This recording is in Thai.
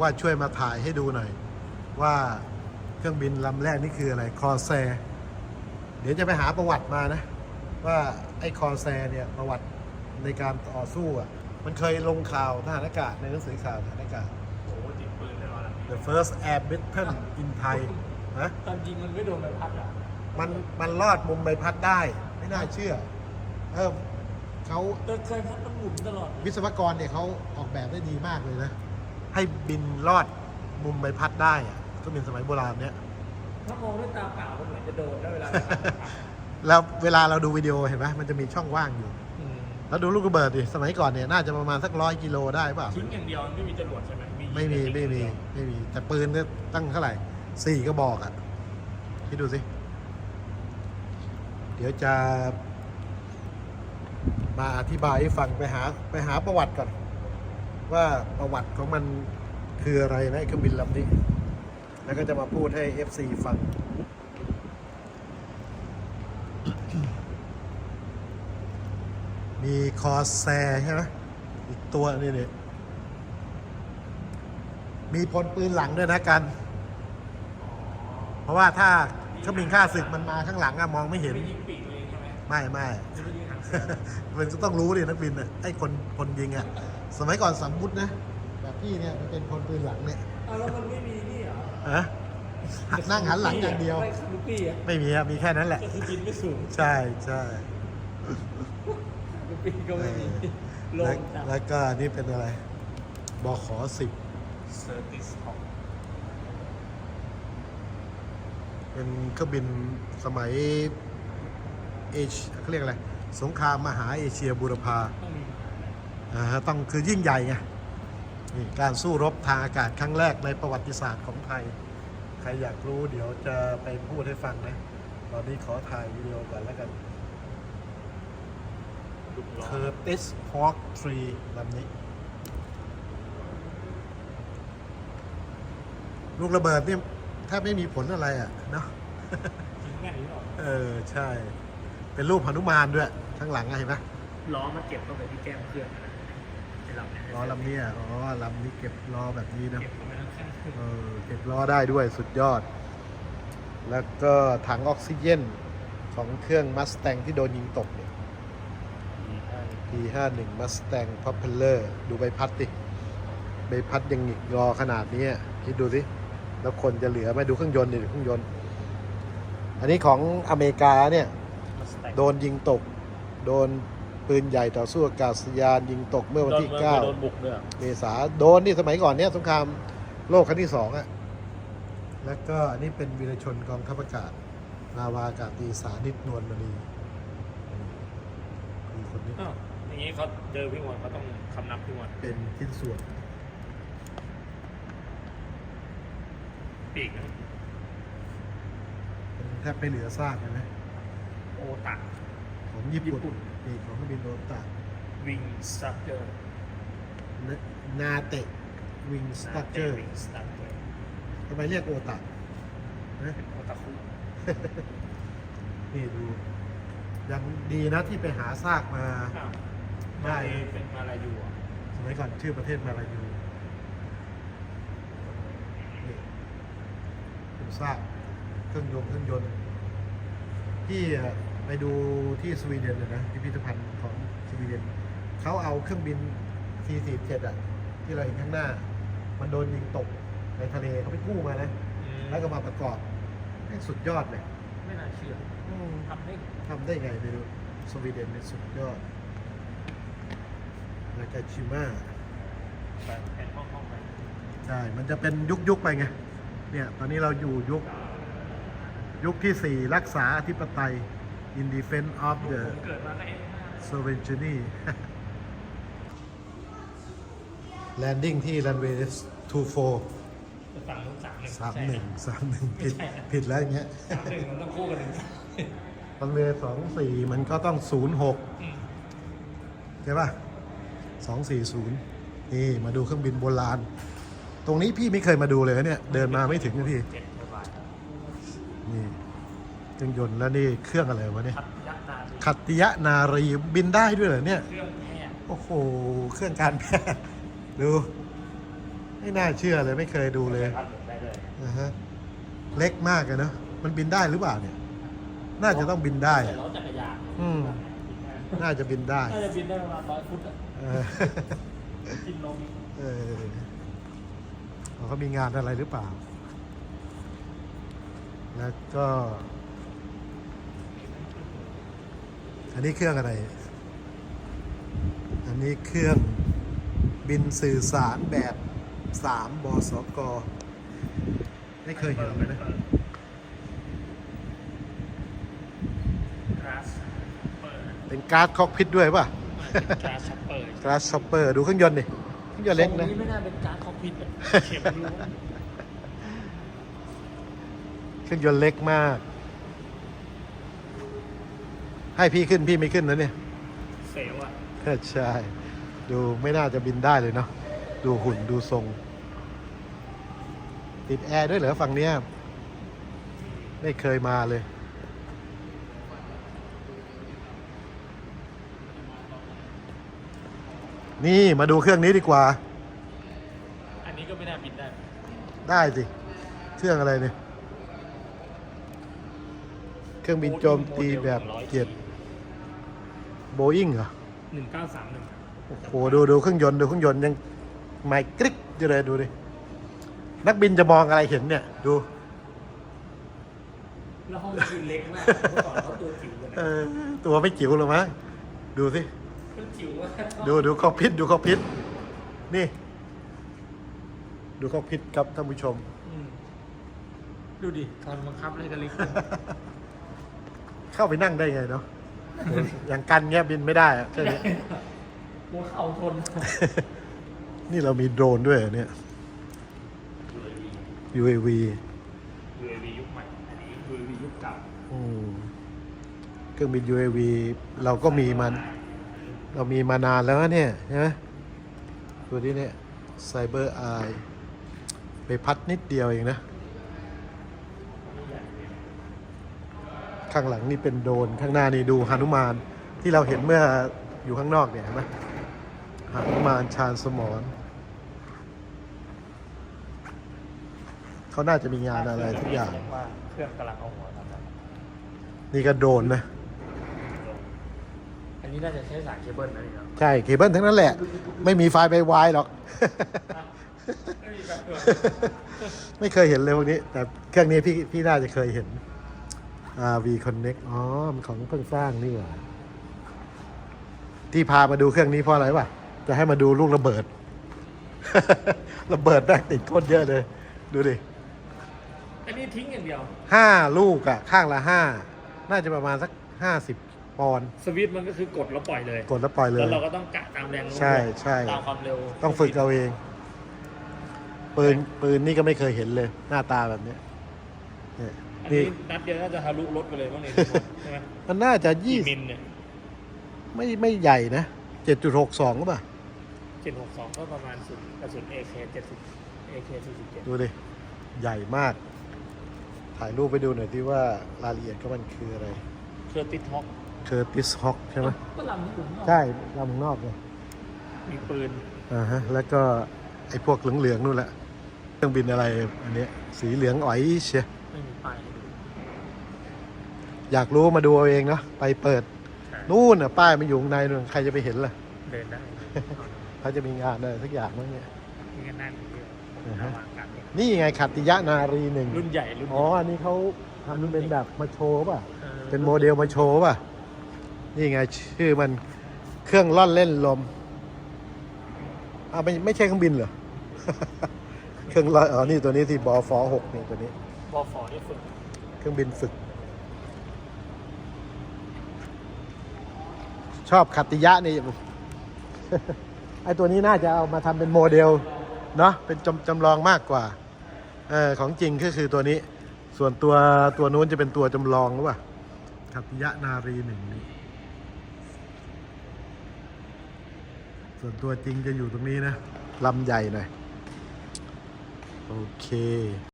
ว่าช่วยมาถ่ายให้ดูหน่อย ว่าเครื่องบินลำแรกนี่คืออะไรคอแซเดี๋ยวจะไปหาประวัติมานะ ว่าไอ้คอแซเนี่ยประวัติในการต่อสู้อะมันเคยลงข่าวทหารอากาศในหนังสือข่าวทหารอากาศ โอ้โหติดปืนแน่นอนอะ The first air battle in Thai นะตอนจริงมันไม่โดนใบพัดอะมันมันรอดมุมใบพัดได้ ไม่น่าเชื่อเออเขา แต่เคยพัดมันหมุนตลอดวิศวกรเนี่ยเขาออกแบบได้ดีมากเลยนะ ให้บินรอดมุมใบพัดได้อะก็เป็นสมัยโบราณเนี่ย ถ้ามองด้วยตาเปล่ามันเหมือนจะโดนได้เวลา แล้วเวลาเราดูวิดีโอเห็นไหมมันจะมีช่องว่างอยู่ อืมแล้วดูลูกระเบิดดิสมัยก่อนเนี่ยน่าจะประมาณสักร้อยกิโลได้เปล่า ทิ้งอย่างเดียวไม่มีจรวดใช่ไหมไม่มีไม่มีไม่มี แต่ปืนเนี่ยตั้งเท่าไหร่สี่ก็บอกอะคิดดูสิ เดี๋ยวจะ มาอธิบายให้ฟังไปหาไปหาประวัติก่อน ว่าประวัติของมันคืออะไรนะเครื่องบินลำนี้ แล้วก็จะมาพูดให้ FC ฟัง มีคอแซใช่ไหมอีกตัวนี่เนี่ยมีพลปืนหลังด้วยนะกัน เพราะว่าถ้าเครื่องบินข้าศึกมันมาข้างหลังอะมองไม่เห็น ไม่ไม่มันก็ต้องรู้ดินักบินไอ้คนคนยิงอะ สมัยก่อนสมมุตินะ แบบพี่เนี่ยมันเป็นคนปืนหลังเนี่ยเอาแล้วมันไม่มีนี่เหรอฮะหักนั่งหันหลังอย่างเดียว ไม่คารุปี้อะไม่มีครับมีแค่นั้นแหละ ก็คือบินไม่สูงใช่ใช่คารุปี้ก็ไม่มีลแล้วงจับแล้วก็นี่เป็นอะไรบขสิบเซอร์ติสของเป็นเครื่องบินสมัยเอชเขาเรียกอะไร สงครามมหาเอเชียบูรพาต้องมีอ่าฮะ ต้องคือยิ่งใหญ่ไงนี่การสู้รบทางอากาศครั้งแรกในประวัติศาสตร์ของไทย ใครอยากรู้เดี๋ยวจะไปพูดให้ฟังนะ ตอนนี้ขอถ่ายวิดีโอก่อนแล้วกันลูกล้อ Curtis Hawk 3ลำนี้ ลูกระเบิดเนี่ยแทบไม่มีผลอะไรอะเนาะทิ้งแม่นี้หรอเออ ใช่ เป็นรูปหนุมานด้วย ข้างหลังอะเห็นไหมล้อมาเก็บเข้าไปที่แก้มเครื่องนะไอ้ ลำเนี่ยล้อลำนี้อะอ๋อลำนี้เก็บล้อแบบนี้นะเก็บเข้าไปทั้งข้างเครื่องเออเก็บล้อได้ด้วยสุดยอด แล้วก็ถังออกซิเจนของเครื่องมัสแตงที่โดนยิงตกเนี่ย P51 Mustang Propeller ดูใบพัดดิใบพัดยังหงิกงอขนาดนี้อะคิดดูสิ แล้วคนจะเหลือไหมดูเครื่องยนต์ดิเครื่องยนต์ อันนี้ของอเมริกาเนี่ยโดนยิงตก โดน ปืนใหญ่ต่อสู้อากาศยานยิงตกเมื่อวันที่โดน9โดนบุกด้วยเมษาโดนนี่สมัยก่อนเนี่ยสงครามโลกครั้งที่สองอะแล้วก็อันนี้เป็นวีรชนกองทัพอากาศนาวาอากาศตรีสานิตนวลมณีคือคนนี้อ้าวอย่างนี้เขาเจอพี่มวนเขาต้องคำนับพี่มวนเป็นชิ้นส่วนปีกนะแทบไม่เหลือซากเลยนะโอตะ ของญี่ญี่ปุ่นปุ่น ปีกของเครื่องบินโดตะวิงสตั๊กเจอร์นาเตะวิงสตัคเจอร์วิงสตั๊กเจอร์ทำไมเรียกโอตะนะโอตะคุนี่ดูยังดีนะที่ไปหาซากมา อ้าวได้ มาเลเป็นมาลายูอะสมัยก่อนชื่อประเทศมาลายูนี่เป็นซากเครื่องยนต์เครื่องยนต์ที่ ไปดูที่สวีเดนเลยนะพิพิธภัณฑ์ของสวีเดนเขาเอาเครื่องบิน C-47 อะ ที่เราเห็นข้างหน้า มันโดนยิงตกในทะเลเขาไปกู้มานะ แล้วก็มาประกอบแม่งสุดยอดเลย ไม่น่าเชื่ออืมทำได้ทำได้ไงไม่รู้สวีเดนเป็นสุดยอดนากาชิมะแบบแผนห้องห้องไปใช่ มันจะเป็นยุคยุคๆไปไง เนี่ย ตอนนี้เราอยู่ยุค ยุคที่4รักษาอธิปไตย in defense of ผม the เกิดมาก็เอง sovereignty landing ที่ runway 24สั่งหนึ่งสามหนึ่ง31 31ผิดผิดแล้วอย่างเงี้ยสามหนึ่งมันต้องคู่กันหนึ่ง runway 24มันก็ต้อง06อืมใช่ป่ะสองสี่ศูนย์นี่มาดูเครื่องบินโบราณ ตรงนี้พี่ไม่เคยมาดูเลยนะเนี่ย เดินมาไม่ถึงนะพี่เจ็ดกว่าบาทครับนี่ เครื่องยนต์แล้วนี่เครื่องอะไรวะเนี่ยขัดยักษ์นาดีขัตติยะนารีบินได้ด้วยเหรอเนี่ย เครื่องแพทย์โอ้โห เครื่องการแพทย์ ดูแหมไม่น่าเชื่อเลยไม่เคยดูเลยพัดหมุนได้เลยนะฮะ เล็กมากเลยเนอะมันบินได้หรือเปล่าเนี่ย น่าจะต้องบินได้แต่อะล้อจักรยานอืม น่าจะบินได้ น่าจะบินได้ประมาณร้อยฟุตอะเออกินลมเออเขามีงานอะไรหรือเปล่า แล้วก็ อันนี้เครื่องอะไร อันนี้เครื่องบินสื่อสารแบบสามบสกไม่เคยเห็นเลยนะกราสเปิดเป็นการ์ดคอกพิทด้วยป่ะกราสเปิดกราสช็อปเปอร์ดูเครื่องยนต์ดิเครื่องยนต์เล็กตรงนะนี้ไม่น่าเป็นการคอมพิวเตอร์เข็มรู้เครื่องยนต์เล็กมาก ให้พี่ขึ้นพี่ไม่ขึ้นนะเนี่ยเฟลอะใช่ ดูไม่น่าจะบินได้เลยเนาะดูหุ่นดูทรง ติดแอร์ด้วยเหรอฝั่งเนี้ยไม่เคยมาเลยนี่มาดูเครื่องนี้ดีกว่า อันนี้ก็ไม่น่าบินได้ ได้สิ เครื่องอะไรเนี่ย เครื่องบินโจมตีแบบเจ็ด โบอิงเหรอหนึ่งเก้าสามหนึ่งโอ้โหดูดูเครื่องยนต์ดูเครื่องยนต์ยังไม่กริ๊กอยู่เลยดูดิ นักบินจะมองอะไรเห็นเนี่ย ดู แล้วห้องคือเล็กมากเมื่อก่อนเขาตัวจิ๋วเลยเอนะอตัวไม่จิ๋วหรอกมั้งดูสิ ตัวจิ๋วมากดูดูคอกพิษดูคอกพิษนี่ ดูคอกพิษครับท่านผู้ชม อืมดูดิตอนบังคับอะไรกันเล็ก เข้าไปนั่งได้ไงเนาะ อย่างกันเงี้ยบินไม่ได้อะแค่นี้หัวเข่าทนนี่เรามีโดรนด้วยเหรอเนี่ย UAV UAV ยุคใหม่ อันนี้ UAV ยุคเก่าอืมเครื่องบิน UAV เราก็มีมัน เรามีมานานแล้วนะเนี่ยใช่ไหมตัวนี้เนี่ยไซเบอร์ไอไปพัดนิดเดียวเองนะ ข้างหลังนี่เป็นโดรนข้างหน้านี่ดูหนุมานที่เราเห็นเมื่ออยู่ข้างนอกเนี่ยเห็นไหมหนุมานชาญสมรเขาน่าจะมีงานอะไรทุกอย่างเรีว่าเครื่องกำลังเอาหัวทำงานนี่ก็โดรนนะอันนี้น่าจะใช้สายเคเบิลนะนี่ครับใช่เคเบิลทั้งนั้นแหละ ไม่มีไฟล์ไปวายหรอกไม่มีแบบเกิดไม่เคยเห็นเลยพวกนี้ แต่เครื่องนี้พี่พี่น่าจะเคยเห็น RV Connect อ๋อ มันของเพิ่งสร้างนี่หว่า ที่พามาดูเครื่องนี้เพราะอะไรวะ จะให้มาดูลูกระเบิด ระเบิดแม่งติดโคตรเยอะเลย ดูดิ อันนี้ทิ้งอย่างเดียว ห้าลูกอะข้างละห้า น่าจะประมาณสักห้าสิบปอนด์สวิตช์มันก็คือกดแล้วปล่อยเลย กดแล้วปล่อยเลยแล้วเราก็ต้องกะตามแรงโน้มใช่ใช่ ตามความเร็วต้องฝึกเอาเอง ปืน ปืนนี่ก็ไม่เคยเห็นเลย หน้าตาแบบเนี้ยเนี่ย อันนี่นี้นัดเดียวน่าจะทะลุรถไปเลยพวกนี้ใช่ไหมมันน่าจะยี่มิลเนี่ยไม่ไม่ใหญ่นะเจ็ดจุดหกสองก็ป่ะ เจ็ดหกสองก็ประมาณสุดกระสุน AK เจ็ดสิบ AK สี่สิบเจ็ดดูดิ ใหญ่มาก ถ่ายรูปไปดูหน่อยที่ว่ารายละเอียดก็มันคืออะไรเคอร์ติสฮอกเคอร์ติสฮอคใช่ไหมก็ลำนี้ผมเนอะใช่ลำนอกเลยมีปืนอ่าฮะ แล้วก็ไอ้พวกเหลืองๆนู่นแหละเครื่องบินอะไรอันเนี้ยสีเหลืองอ๋อยเชียไม่มีป้ายให้ดู อยากรู้มาดูเอาเองเนาะไปเปิดใช่นู่นน่ะป้ายมันอยู่ข้างในนู่นใครจะไปเห็นล่ะเดินได้เขาจะมีงานอะไรสักอย่างมั้งเนี่ย มีกันนั่นเดียวอ่าฮะระหว่างกันเนี่ยนี่ไงขัตติยะนารีหนึ่งรุ่นใหญ่รุ่นอ๋ออันนี้เขาทำเป็นแบบมาโชว์ป่ะออเป็นโมเดลมาโชว์ป่ะ นี่ไงชื่อมันเครื่องล่อนเล่นลมอ้าวไม่ไม่ใช่เครื่องบินเหรอ เครื่องล่อนอ๋อนี่ตัวนี้ที่บฟหกนี่ตัวนี้ บอฟอนี่ฝึกเครื่องบินฝึก ชอบขัตติยะนี่ไอตัวนี้น่าจะเอามาทำเป็นโมเดลเนาะเป็นจำจำลองมากกว่าเออของจริงก็คือตัวนี้ ส่วนตัวตัวนู้นจะเป็นตัวจำลองหรือเปล่าขัตติยะนารีหนึ่งนี่ส่วนตัวจริงจะอยู่ตรงนี้นะลำใหญ่หน่อยโอเค